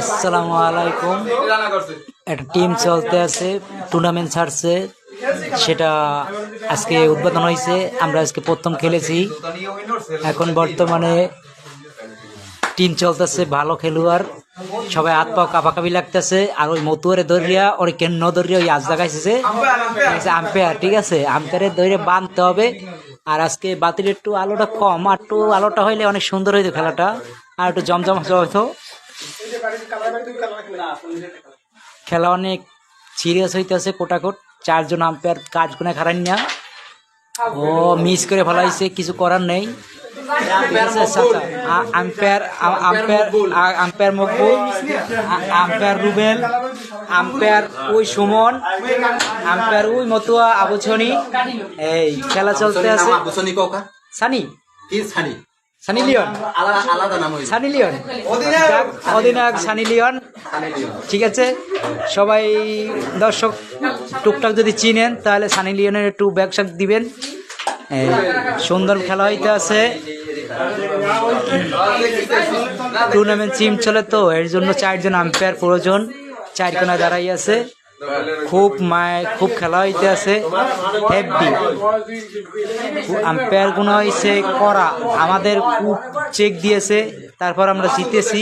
আসসালামু আলাইকুম। একটা টিম চলতে আছে টুর্নামেন্ট ছাড়ছে। সেটা আজকে উদ্বোধন হয়েছে। আমরা আজকে প্রথম খেলেছি। এখন বর্তমানে টিম চলতেছে ভালো খেলোয়াড়। সবাই হাত পা কাপাকাপি লাগতেছে। আর ওই মতুয়ারে দরিয়া ওর কেন দরিয়া ওই আজ জাগাইছে আম্পায়ার, ঠিক আছে? আম্পায়ারের দরিয়া বাঁধতে হবে। আর আজকে বাতিল একটু আলোটা কম। আর একটু আলোটা হইলে অনেক সুন্দর হইতো খেলাটা। আর একটু জমজম হতো খেলা অনেক সিরিয়াস হইতেছে কোটাকোট। চারজন আম্পায়ার কাজ কোনে খারান না। ও মিস করে ফেলাইছে কিছু করার নেই। ঠিক আছে, চাচা। আ- umpire umpire umpire Maqbul. Umpire Rubel umpire ওই সুমন আম্পায়ার ওই মতুয়া আবুছনি এই খেলা চলতে আছে। সানি। কি ছানি সানি লিওন। আলাদা আলাদা নাম সানি লিওন। অধিনায়ক। Sunny Leone. ঠিক আছে? সবাই দর্শক টুকটাক যদি চিনেন তাহলে সানি লিওনের একটু ব্যবসা দিবেন। সুন্দর খেলা হইতে আছে। টুর্নামেন্ট টিম চলে তো এর জন্য চারজন আম্পায়ার প্রয়োজন। চার দাঁড়াই আছে। খুব মায়, খুব খেলা হইতে আছে হেভি আম্পায়ার গুণ হয়েছে করা। আমাদের খুব চেক দিয়েছে, তারপর আমরা জিতেছি।